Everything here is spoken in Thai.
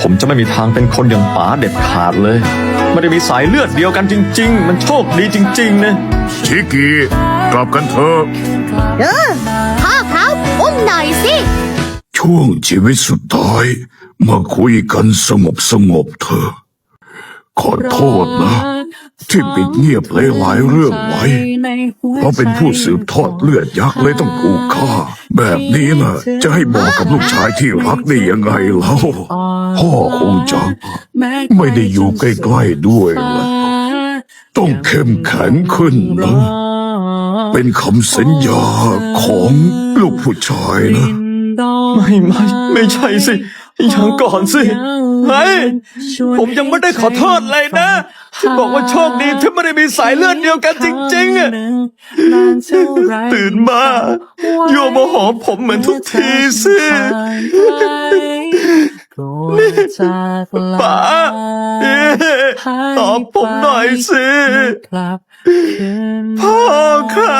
ผมจะไม่มีทางเป็นคนอย่างป๋าเด็ดขาดเลย ไม่ได้มีสายเลือดเดียวกันจริง ๆ มันโชคดีจริง ๆ นะ ชิกกี้กลับกันเถอะเออพ่อครับอุ้มหน่อยสิ ช่วงชีวิตสุดท้ายมาคุยกันสงบสงบๆเถอะขอโทษนะ ที่ปิดเงียบหลายๆเรื่องไว้ เพราะเป็นผู้สืบทอดเลือดยักษ์เลยต้องถูกฆ่า แบบนี้นะจะให้บอกกับลูกชายที่รักได้ยังไงเล่าพ่อคงจะไม่ได้อยู่ใกล้ๆด้วยละต้องเข้มแข็งขึ้นนะเป็นคำสัญญาของลูกผู้ชายนะ ไม่ไม่ไม่ใช่สิยังก่อนสิเฮ้ยผมยังไม่ได้ขอโทษเลยนะบอกว่าโชคดีที่ไม่ได้มีสายเลือดเดียวกันจริงๆอะตื่นมาโยมมาหอมผมเหมือนทุกทีสิป๋าเอ๊ะตอบผมหน่อยสิพ่อครับ